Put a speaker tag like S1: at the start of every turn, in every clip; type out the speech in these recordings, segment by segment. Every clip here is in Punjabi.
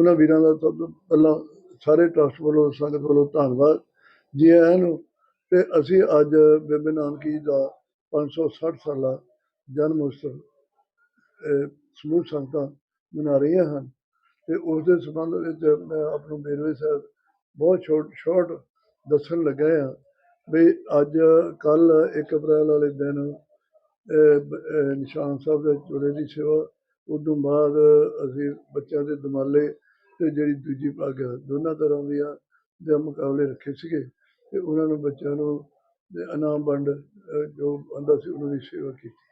S1: ਉਹਨਾਂ ਵੀਰਾਂ ਦਾ ਸਭ ਤੋਂ ਪਹਿਲਾਂ ਸਾਰੇ ਟਰਸਟ ਵੱਲੋਂ, ਸੰਗਤ ਵੱਲੋਂ ਧੰਨਵਾਦ ਜੀ ਆਇਆਂ ਨੂੰ। ਤੇ ਅਸੀਂ ਅੱਜ ਬੇਬੇ ਨਾਨਕੀ ਦਾ 560 ਸਾਲਾ ਜਨਮ ਉਤਸਵ ਸਮੂਹ ਸੰਗਤਾਂ ਮਨਾ ਰਹੀਆਂ ਹਨ। ਤੇ ਉਸ ਦੇ ਸੰਬੰਧ ਵਿੱਚ ਮੈਂ ਆਪ ਨੂੰ ਬੇਨਵੇ ਸਾਹਿਬ ਬਹੁਤ ਛੋਟ ਛੋਟ ਦੱਸਣ ਲੱਗਾ ਹਾਂ ਵੀ ਅੱਜ ਕੱਲ 1 ਅਪ੍ਰੈਲ ਵਾਲੇ ਦਿਨ ਨਿਸ਼ਾਨ ਸਾਹਿਬ ਦੇ ਚੋਲੇ ਦੀ ਸੇਵਾ ਉਦੋਂ ਬਾਅਦ ਅਸੀਂ ਬੱਚਿਆਂ ਦੇ ਦਮਾਲੇ ਤੇ ਜਿਹੜੀ ਦੂਜੀ ਪੱਗ ਆ, ਦੋਨਾਂ ਤਰ੍ਹਾਂ ਦੀਆਂ ਦੇ ਮੁਕਾਬਲੇ ਰੱਖੇ ਸੀਗੇ ਤੇ ਉਹਨਾਂ ਨੂੰ ਬੱਚਿਆਂ ਨੂੰ ਇਨਾਮ ਵੰਡ ਜੋ ਆਉਂਦਾ ਸੀ ਉਹਨਾਂ ਦੀ ਸੇਵਾ ਕੀਤੀ।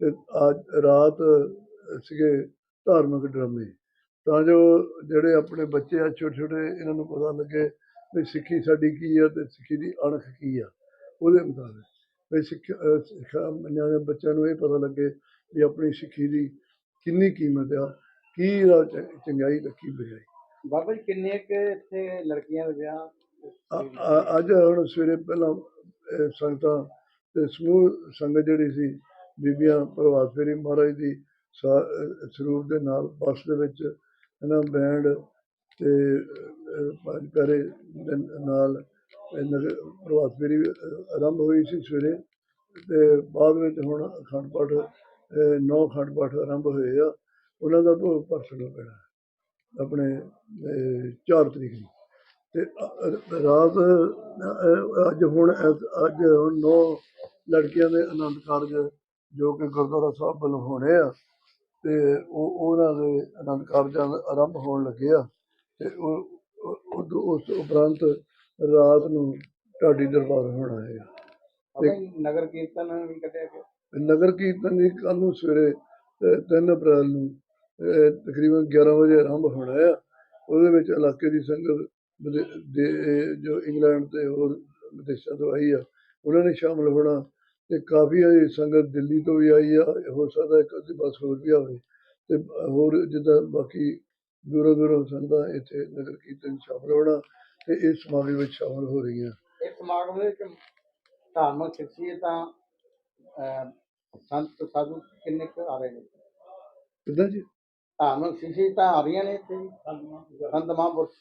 S1: ਤੇ ਅੱਜ ਰਾਤ ਸੀਗੇ ਧਾਰਮਿਕ ਡਰਾਮੇ। ਤਾਂ ਜੋ ਜਿਹੜੇ ਆਪਣੇ ਬੱਚੇ ਆ ਛੋਟੇ ਛੋਟੇ ਇਹਨਾਂ ਨੂੰ ਪਤਾ ਲੱਗੇ ਵੀ ਸਿੱਖੀ ਸਾਡੀ ਕੀ ਆ ਤੇ ਸਿੱਖੀ ਦੀ ਅਣਖ ਕੀ ਆ। ਉਹਦੇ ਮੁਤਾਬਿਕ ਵੀ ਸਿੱਖਿਆ ਨਿਆਣੇ ਬੱਚਿਆਂ ਨੂੰ ਇਹ ਪਤਾ ਲੱਗੇ ਵੀ ਆਪਣੀ ਸਿੱਖੀ ਦੀ ਕਿੰਨੀ ਕੀਮਤ ਆ ਕੀ ਇਹਦਾ ਚ- ਚੰਗਿਆਈ ਤੇ ਕੀ ਬੁਰਾਈ
S2: ਬਾਬਾ ਜੀ ਕਿੰਨੇ ਕੁ ਇੱਥੇ ਲੜਕੀਆਂ ਦੇ ਵਿਆਹ
S1: ਅ- ਅ- ਅੱਜ ਹੁਣ ਸਵੇਰੇ ਪਹਿਲਾਂ ਸੰਗਤਾਂ ਤੇ ਸਮੂਹ ਸੰਗਤ ਜਿਹੜੀ ਸੀ ਬੀਬੀਆਂ ਪ੍ਰਭਾਤ ਫੇਰੀ ਮਹਾਰਾਜ ਦੀ ਸਾ- ਸਰੂਪ ਦੇ ਨਾਲ ਬੱਸ ਦੇ ਵਿੱਚ ਇਹਨਾਂ ਬੈਂਡ ਤੇ ਪੰਜ ਪਿਆਰੇ ਦੇ ਨਾਲ ਇਹ ਨਗਰ ਪ੍ਰਭਾਤ ਫੇਰੀ ਅਹ, ਆਰੰਭ ਹੋਈ ਸੀ ਸਵੇਰੇ ਤੇ ਬਾਅਦ ਵਿੱਚ ਹੁਣ ਅਖੰਡ ਪਾਠ ਨੌ ਅਖੰਡ ਪਾਠ ਆਰੰਭ ਹੋਏ ਆ। ਉਹਨਾਂ ਦਾ ਭੋਗ ਪਰਸੋਂ ਨੂੰ ਪੈਣਾ। ਆਪਣੇ 4 ਤਰੀਕ ਨੂੰ। ਤੇ ਰਾਤ ਅੱਜ ਹੁਣ ਅੱਜ ਹੁਣ ਨੌ ਲੜਕੀਆਂ ਦੇ ਆਨੰਦ ਕਾਰਜ ਜੋ ਕਿ ਗੁਰਦੁਆਰਾ ਸਾਹਿਬ ਵੱਲੋਂ ਹੋਣੇ ਆ ਤੇ ਉਹ ਉਹਨਾਂ ਦੇ ਆਨੰਦ ਕਾਰਜਾਂ ਦਾ ਆਰੰਭ ਹੋਣ ਲੱਗੇ ਆ। ਤੇ ਉਹ ਉਸ ਉਪਰੰਤ ਰਾਤ ਨੂੰ ਢਾਡੀ ਦਰਬਾਰ ਹੋਣਾ
S2: ਜੀ ਨਗਰ ਕੀਰਤਨ ਵੀ ਕੱਢਿਆ ਗਿਆ।
S1: ਨਗਰ ਕੀਰਤਨ ਜੀ ਕੱਲ੍ਹ ਨੂੰ ਸਵੇਰੇ 3 ਅਪ੍ਰੈਲ ਨੂੰ ਤਕਰੀਬਨ 11 ਵਜੇ ਆਰੰਭ ਹੋਣਾ ਆ। ਉਹਦੇ ਵਿੱਚ ਇਲਾਕੇ ਦੀ ਸੰਗਤ ਦੇ ਜੋ ਇੰਗਲੈਂਡ ਤੇ ਹੋਰ ਵਿਦੇਸ਼ਾਂ ਤੋਂ ਆਈ ਆ ਉਹਨਾਂ ਨੇ ਸ਼ਾਮਲ ਹੋਣਾ ਤੇ ਕਾਫੀ ਸੰਗਤ ਦਿੱਲੀ ਤੋਂ ਵੀ ਆਈ ਆ ਹੋ ਸਕਦਾ ਇੱਕ ਅੱਧੀ ਬੱਸ ਹੋਰ ਵੀ ਆਵੇ ਤੇ ਹੋਰ ਜਿੱਦਾਂ ਬਾਕੀ ਦੂਰੋਂ ਦੂਰੋਂ ਸੰਗਤਾਂ ਇੱਥੇ ਨਗਰ ਕੀਰਤਨ ਸ਼ਾਮਲ ਹੋਣਾ ਤੇ ਇਸ ਸਮਾਗਮ ਵਿੱਚ ਸ਼ਾਮਲ ਹੋ ਰਹੀਆਂ।
S2: ਇਸ ਸਮਾਗਮ ਦੇ ਵਿੱਚ ਧਾਰਮਿਕ ਸ਼ਖਸੀਅਤਾਂ ਸੰਤ ਸਾਧੂ ਕਿੰਨੇ ਕੁ ਆ ਰਹੇ ਨੇ?
S1: ਕਿੱਦਾਂ ਜੀ?
S2: ਧਾਰਮਿਕ ਸ਼ਖਸੀਅਤਾਂ ਆ ਰਹੀਆਂ ਨੇ ਇੱਥੇ ਜੀ। ਸੰਤ ਮਹਾਂਪੁਰਸ਼।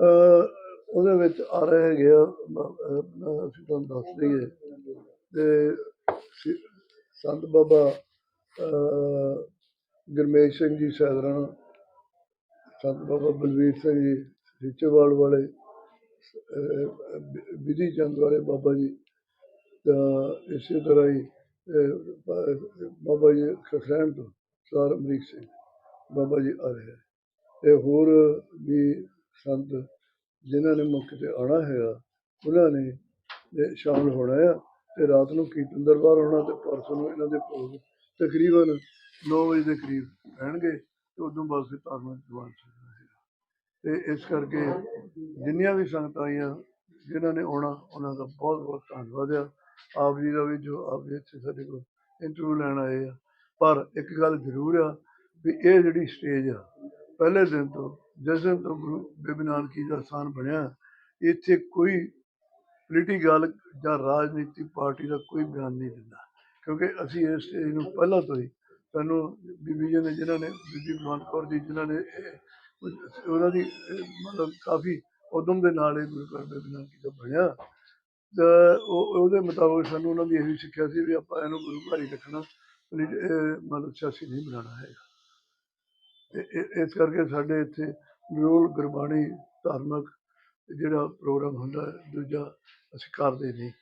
S1: ਅਹ ਉਹਦੇ ਵਿੱਚ ਆ ਰਹੇ ਹੈਗੇ ਆ, ਬ- ਅਹ, ਅਸੀਂ ਤੁਹਾਨੂੰ ਦੱਸ ਦਈਏ। ਤੇ ਸਿ- ਸੰਤ ਬਾਬਾ, ਅਹ, ਗੁਰਮੇਸ਼ ਸਿੰਘ ਜੀ ਸੈਦਰਾਣਾ ਸੰਤ ਬਾਬਾ ਬਲਵੀਰ ਸਿੰਘ ਜੀ ਸਿੱਚੇਵਾਲ ਵਾਲੇ, ਅਹ ਵਿ- ਵਿਧੀ ਚੰਦ ਵਾਲੇ ਬਾਬਾ ਜੀ, ਤਾਂ ਇਸੇ ਤਰ੍ਹਾਂ ਹੀ, ਅਹ ਬ- ਬਾਬਾ ਜੀ ਖਖਰੈਣ ਤੋਂ, ਸਰ ਅਮਰੀਕ ਸਿੰਘ। ਬਾਬਾ ਜੀ ਆ ਰਹੇ ਆ ਤੇ ਹੋਰ ਵੀ ਸੰਤ ਜਿਨ੍ਹਾਂ ਨੇ ਮੌਕੇ ਤੇ ਆਉਣਾ ਹੈਗਾ ਉਹਨਾਂ ਨੇ ਇਹ ਸ਼ਾਮਲ ਹੋਣਾ ਆ ਤੇ ਰਾਤ ਨੂੰ ਕੀਰਤਨ ਦਰਬਾਰ ਹੋਣਾ ਤੇ ਪਰਸੋਂ ਨੂੰ ਇਹਨਾਂ ਦੇ ਭੋਗ ਤਕਰੀਬਨ 9 ਵਜੇ ਦੇ ਕਰੀਬ ਰਹਿਣਗੇ ਤੇ ਉਦੋਂ ਬਾਅਦ ਫਿਰ ਧਾਰਮਿਕ ਦੀਵਾਨ ਚੱਲਣਾ ਤੇ ਇਸ ਕਰਕੇ ਜਿੰਨੀਆਂ ਵੀ ਸੰਗਤਾਂ ਆਈਆਂ, ਜਿਨ੍ਹਾਂ ਨੇ ਆਉਣਾ, ਉਹਨਾਂ ਦਾ ਬਹੁਤ ਬਹੁਤ ਧੰਨਵਾਦ ਆ। ਆਪ ਜੀ ਦਾ ਵੀ ਜੋ ਆਪ ਜੀ ਇੱਥੇ ਸਾਡੇ ਕੋਲ ਇੰਟਰਵਿਊ ਲੈਣ ਆਏ ਆ। ਪਰ ਇੱਕ ਗੱਲ ਜ਼ਰੂਰ ਆ ਵੀ ਇਹ ਜਿਹੜੀ ਸਟੇਜ ਆ, ਪਹਿਲੇ ਦਿਨ ਤੋਂ, ਜਿਸ ਦਿਨ ਤੋਂ ਗੁਰੂ ਬੇਬੀ ਨਾਨਕ ਜੀ ਦਾ ਸਥਾਨ ਬਣਿਆ, ਇੱਥੇ ਕੋਈ ਪੋਲੀਟੀਕਲ ਜਾਂ ਰਾਜਨੀਤਿਕ ਪਾਰਟੀ ਦਾ ਕੋਈ ਬਿਆਨ ਨਹੀਂ ਦਿੰਦਾ। ਕਿਉਂਕਿ ਅਸੀਂ ਇਸ ਸਟੇਜ ਨੂੰ ਪਹਿਲਾਂ ਤੋਂ ਹੀ, ਸਾਨੂੰ ਬੀਬੀ ਜੀ ਨੇ ਜਿਨ੍ਹਾਂ ਨੇ, ਬੀਬੀ ਬਲਵੰਤ ਕੌਰ ਜੀ ਜਿਨ੍ਹਾਂ ਨੇ ਉਹਨਾਂ ਦੀ, ਮਤਲਬ ਕਾਫੀ ਉਦਮ ਦੇ ਨਾਲ ਇਹ ਗੁਰੂ ਘਰ ਬੇਬੀ ਜੀ ਦਾ ਬਣਿਆ। ਤਾਂ ਉਹ, ਉਹਦੇ ਮੁਤਾਬਕ ਸਾਨੂੰ ਉਹਨਾਂ ਦੀ ਇਹ ਵੀ ਸਿੱਖਿਆ ਸੀ ਵੀ ਆਪਾਂ ਇਹਨੂੰ ਗੁਰੂ ਘਰ ਹੀ ਰੱਖਣਾ ਮਤਲਬ ਸਿਆਸੀ ਨਹੀਂ ਬਣਾਉਣਾ ਹੈਗਾ। ਤੇ ਇ- ਇਸ ਕਰਕੇ ਸਾਡੇ ਇੱਥੇ ਨਿਰੋਲ ਗੁਰਬਾਣੀ ਧਾਰਮਿਕ ਜਿਹੜਾ ਪ੍ਰੋਗਰਾਮ ਹੁੰਦਾ ਦੂਜਾ ਅਸੀਂ ਕਰਦੇ ਨਹੀਂ।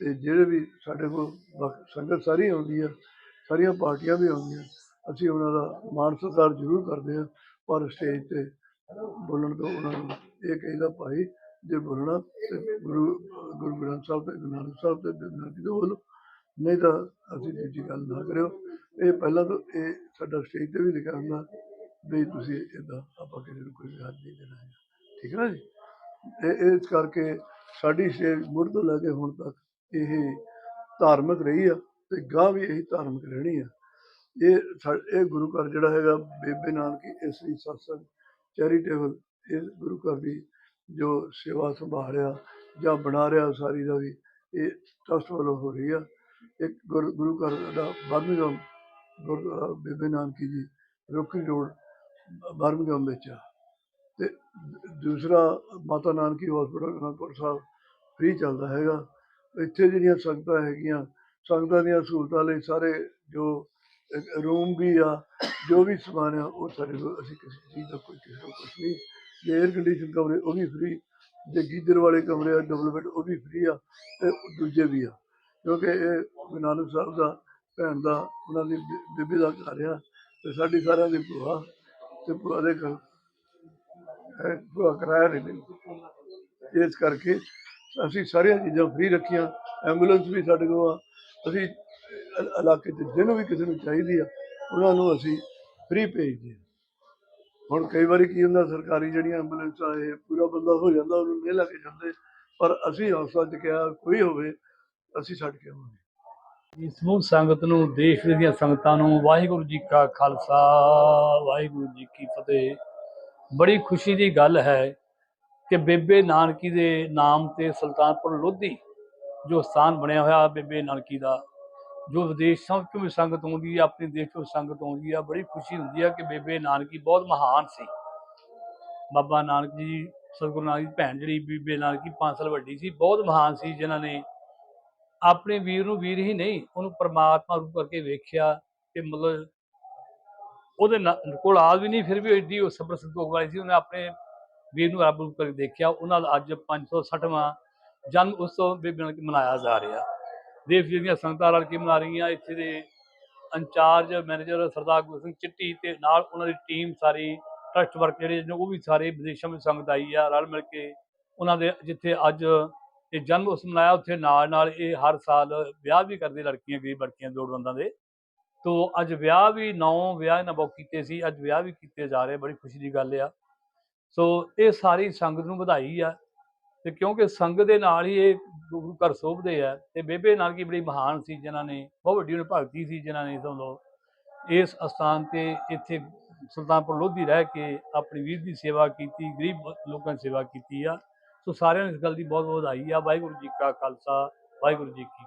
S1: ਤੇ ਜਿਹੜੇ ਵੀ ਸਾਡੇ ਕੋਲ ਬਾਕ- ਸੰਗਤ ਸਾਰੀ ਆਉਂਦੀ ਆ ਸਾਰੀਆਂ ਪਾਰਟੀਆਂ ਵੀ ਆਉਂਦੀਆਂ, ਅਸੀਂ ਉਹਨਾਂ ਦਾ ਮਾਣ ਸਤਿਕਾਰ ਜ਼ਰੂਰ ਕਰਦੇ ਹਾਂ, ਪਰ ਸਟੇਜ ਤੇ ਬੋਲਣ ਤੋਂ ਉਹਨਾਂ ਨੂੰ ਇਹ ਕਹੀਦਾ, ਭਾਈ, ਜੇ ਬੋਲਣਾ ਤੇ ਗੁਰੂ ਗੁਰੂ ਗ੍ਰੰਥ ਸਾਹਿਬ ਤੇ, ਗੁਰੂ ਨਾਨਕ ਸਾਹਿਬ ਤੇ ਬੇਬੀ ਨਾਨਕੀ ਦੇ ਬੋਲੋ, ਨਹੀਂ ਤਾਂ ਅਸੀਂ ਦੂਜੀ ਗੱਲ ਨਾ ਕਰਿਓ। ਇਹ ਪਹਿਲਾਂ ਤੋਂ, ਇਹ ਸਾਡਾ ਸਟੇਜ ਤੇ ਵੀ ਲਿਖਿਆ ਹੁੰਦਾ ਵੀ ਤੁਸੀਂ ਇਦਾਂ ਆਪਾਂ ਕਿਸੇ ਨੂੰ ਕੋਈ ਵਿਆਜ ਨਹੀਂ ਦੇਣਾ ਹੈ ਠੀਕ ਹੈ ਨਾ ਜੀ? ਇਹ ਇਸ ਕਰਕੇ ਸਾਡੀ ਸਟੇਜ ਮੁੜ ਤੋਂ ਲੈ ਕੇ ਹੁਣ ਤੱਕ ਇਹ ਧਾਰਮਿਕ ਰਹੀ ਆ ਤੇ ਗਾਂ ਵੀ ਇਹੀ ਧਾਰਮਿਕ ਰਹਿਣੀ ਆ। ਇਹ ਸਾ- ਇਹ ਗੁਰੂ ਘਰ ਜਿਹੜਾ ਹੈਗਾ ਬੇਬੇ ਨਾਨਕੀ ਇਸ ਲਈ ਸਤਸੰਗ ਚੈਰੀਟੇਬਲ ਇਸ ਗੁਰੂ ਘਰ ਦੀ ਜੋ ਸੇਵਾ ਸੰਭਾਲ ਰਿਹਾ ਜਾਂ ਬਣਾ ਰਿਹਾ ਸਾਰੀ ਦਾ ਵੀ, ਇਹ ਟਰਸਟ ਵੱਲੋਂ ਹੋ ਰਹੀ ਆ। ਇੱਕ ਗੁਰੂ ਗੁਰੂ ਘਰ ਦਾ ਬੰਦ ਗੁਰਦੁਆਰਾ ਬੇਬੇ ਨਾਨਕੀ ਜੀ ਰੋਕੀ ਰੋਡ ਬਰਮਿੰਗਮ ਵਿੱਚ ਆ। ਤੇ ਦੂਸਰਾ ਮਾਤਾ ਨਾਨਕੀ ਹਸਪੀਟਲ ਅਨੰਦਪੁਰ ਸਾਹਿਬ ਫ੍ਰੀ ਚੱਲਦਾ ਹੈਗਾ। ਇੱਥੇ ਜਿਹੜੀਆਂ ਸੰਗਤਾਂ ਹੈਗੀਆਂ, ਸੰਗਤਾਂ ਦੀਆਂ ਸਹੂਲਤਾਂ ਲਈ ਸਾਰੇ ਜੋ ਰੂਮ ਵੀ ਆ, ਜੋ ਵੀ ਸਮਾਨ ਆ, ਉਹ ਸਾਡੇ ਕੋਲ, ਅਸੀਂ ਕਿਸੇ ਚੀਜ਼ ਦਾ ਕੋਈ ਕਿਸੇ ਨੂੰ ਨਹੀਂ। ਏਅਰ ਕੰਡੀਸ਼ਨ ਕਮਰੇ, ਉਹ ਵੀ ਫ੍ਰੀ ਜੇ ਗੀਜ਼ਰ ਵਾਲੇ ਕਮਰੇ ਆ ਡਬਲ ਬੈੱਡ ਉਹ ਵੀ ਫ੍ਰੀ ਆ, ਤੇ ਦੂਜੇ ਵੀ ਆ। ਕਿਉਂਕਿ ਇਹ ਗੁਰੂ ਨਾਨਕ ਸਾਹਿਬ ਦਾ, ਭੈਣ ਦਾ, ਉਹਨਾਂ ਦੀ ਬੀ- ਬੀਬੀ ਦਾ ਘਰ ਆ, ਤੇ ਸਾਡੀ ਸਾਰਿਆਂ ਦੀ ਭੂਆ ਤੇ ਭੂਆ ਦੇ ਘਰ। ਕਰਾਇਆ ਨਹੀਂ ਮੈਨੂੰ। ਇਸ ਕਰਕੇ ਅਸੀਂ ਸਾਰੀਆਂ ਚੀਜ਼ਾਂ ਫ੍ਰੀ ਰੱਖੀਆਂ। ਐਂਬੂਲੈਂਸ ਵੀ ਸਾਡੇ ਕੋਲ ਆ। ਅਸੀਂ ਇਲਾਕੇ 'ਚ ਜਿਹਨੂੰ ਵੀ ਕਿਸੇ ਨੂੰ ਚਾਹੀਦੀ ਆ, ਉਹਨਾਂ ਨੂੰ ਅਸੀਂ ਫ੍ਰੀ ਭੇਜਦੇ ਹਾਂ ਹੁਣ ਕਈ ਵਾਰੀ ਕੀ ਹੁੰਦਾ, ਸਰਕਾਰੀ ਜਿਹੜੀਆਂ ਐਂਬੂਲੈਂਸਾਂ ਇਹ ਪੂਰਾ ਬੰਦਾ ਹੋ ਜਾਂਦਾ, ਉਹਨੂੰ ਨਹੀਂ ਲੈ ਕੇ ਜਾਂਦੇ। ਪਰ ਅਸੀਂ ਹੌਸਲਾ 'ਚ ਕਿਹਾ ਕੋਈ ਹੋਵੇ, ਅਸੀਂ ਛੱਡ ਕੇ ਆਵਾਂਗੇ।
S3: ਇਸ ਸਮੂਹ ਸੰਗਤ ਨੂੰ, ਦੇਸ਼ ਦੀਆਂ ਸੰਗਤਾਂ ਨੂੰ ਵਾਹਿਗੁਰੂ ਜੀ ਕਾ ਖਾਲਸਾ, ਵਾਹਿਗੁਰੂ ਜੀ ਕੀ ਫਤਿਹ। ਬੜੀ ਖੁਸ਼ੀ ਦੀ ਗੱਲ ਹੈ ਕਿ ਬੇਬੇ ਨਾਨਕੀ ਦੇ ਨਾਮ ਤੇ ਸੁਲਤਾਨਪੁਰ ਲੋਧੀ ਜੋ ਸਥਾਨ ਬਣਿਆ ਹੋਇਆ ਬੇਬੇ ਨਾਨਕੀ ਦਾ, ਜੋ ਵਿਦੇਸ਼ਾਂ ਤੋਂ ਵੀ ਸੰਗਤ ਆਉਂਦੀ ਹੈ ਆਪਣੇ ਦੇਸ਼ ਤੋਂ ਸੰਗਤ ਆਉਂਦੀ ਹੈ ਬੜੀ ਖੁਸ਼ੀ ਹੁੰਦੀ ਹੈ ਕਿ ਬੇਬੇ ਨਾਨਕੀ ਬਹੁਤ ਮਹਾਨ ਸੀ। ਬਾਬਾ ਨਾਨਕ ਜੀ, ਸਤਿਗੁਰੂ ਨਾਨਕ ਦੀ ਭੈਣ ਜਿਹੜੀ ਬੀਬੇ ਨਾਨਕੀ 5 ਸਾਲ ਵੱਡੀ ਸੀ, ਬਹੁਤ ਮਹਾਨ ਸੀ ਜਿਨ੍ਹਾਂ ਨੇ ਆਪਣੇ ਵੀਰ ਨੂੰ ਵੀਰ ਹੀ ਨਹੀਂ, ਉਹਨੂੰ ਪਰਮਾਤਮਾ ਰੂਪ ਕਰਕੇ ਵੇਖਿਆ ਤੇ ਮਤਲਬ ਉਹਦੇ ਨਾਲ- ਕੋਲ ਆਦ ਵੀ ਨਹੀਂ, ਫਿਰ ਵੀ ਐਡੀ ਉਹ ਸਬਰ ਸੰਤੋਖ ਵਾਲੀ ਸੀ, ਉਹਨੇ ਆਪਣੇ ਵੀਰ ਨੂੰ ਰੱਬ ਰੂਪ ਕਰਕੇ ਦੇਖਿਆ। ਉਹਨਾਂ ਦਾ ਅੱਜ 560ਵਾਂ ਜਨਮ ਉਤਸਵ ਬੇਬੇ ਨਾਲ ਮਨਾਇਆ ਜਾ ਰਿਹਾ। ਦੇਸ਼ ਦੀਆਂ ਸੰਗਤਾਂ ਰਲ ਕੇ ਮਨਾ ਰਹੀਆਂ, ਇੱਥੇ ਦੇ ਇੰਚਾਰਜ, ਮੈਨੇਜਰ ਸਰਦਾਰ ਗੁਰੂ ਸਿੰਘ ਚਿੱਟੀ ਤੇ ਨਾਲ ਉਹਨਾਂ ਦੀ ਟੀਮ ਸਾਰੀ, ਟਰਸਟ ਵਰਕ ਜਿਹੜੇ ਨੇ, ਉਹ ਵੀ ਸਾਰੇ ਵਿਦੇਸ਼ਾਂ ਵਿੱਚ ਸੰਗਤ ਆਈ ਆ, ਰਲ ਮਿਲ ਕੇ ਉਹਨਾਂ ਦੇ ਜਿੱਥੇ ਅੱਜ ਇਹ ਜਨਮ ਉਸ ਮਨਾਇਆ ਉੱਥੇ ਨਾਲ ਨਾਲ ਇਹ ਹਰ ਸਾਲ ਵਿਆਹ ਵੀ ਕਰਦੇ ਲੜਕੀਆਂ, ਗਰੀਬ ਲੜਕੀਆਂ ਲੋੜਵੰਦਾਂ ਦੇ। ਤੋ ਅੱਜ ਵਿਆਹ ਵੀ ਨੌ ਵਿਆਹ ਇਹਨਾਂ ਬਹੁਤ ਕੀਤੇ ਸੀ, ਅੱਜ ਵਿਆਹ ਵੀ ਕੀਤੇ ਜਾ ਰਹੇ, ਬੜੀ ਖੁਸ਼ੀ ਦੀ ਗੱਲ ਆ। ਸੋ ਇਹ ਸਾਰੀ ਸੰਗਤ ਨੂੰ ਵਧਾਈ ਆ ਤੇ ਕਿਉਂਕਿ ਸੰਗਤ ਦੇ ਨਾਲ ਹੀ ਇਹ ਗੁਰੂ ਘਰ ਸੋਭਦੇ ਆ ਤੇ ਬੇਬੇ ਨਾਨਕੀ ਬੜੀ ਮਹਾਨ ਸੀ ਜਿਨ੍ਹਾਂ ਨੇ, ਬਹੁਤ ਵੱਡੀ ਉਹਨਾਂ ਭਗਤੀ ਸੀ ਜਿਨ੍ਹਾਂ ਨੇ ਸਮਝੋ ਇਸ ਅਸਥਾਨ ਤੇ ਇੱਥੇ ਸੁਲਤਾਨਪੁਰ ਲੋਧੀ ਰਹਿ ਕੇ ਆਪਣੀ ਵੀਰ ਦੀ ਸੇਵਾ ਕੀਤੀ, ਗਰੀਬ ਲੋਕਾਂ ਦੀ ਸੇਵਾ ਕੀਤੀ ਆ। ਸੋ ਸਾਰਿਆਂ ਨੂੰ ਇਸ ਗੱਲ ਦੀ ਬਹੁਤ ਬਹੁਤ ਵਧਾਈ ਆ। ਵਾਹਿਗੁਰੂ ਜੀ ਕਾ ਖਾਲਸਾ, ਵਾਹਿਗੁਰੂ ਜੀ ਕੀ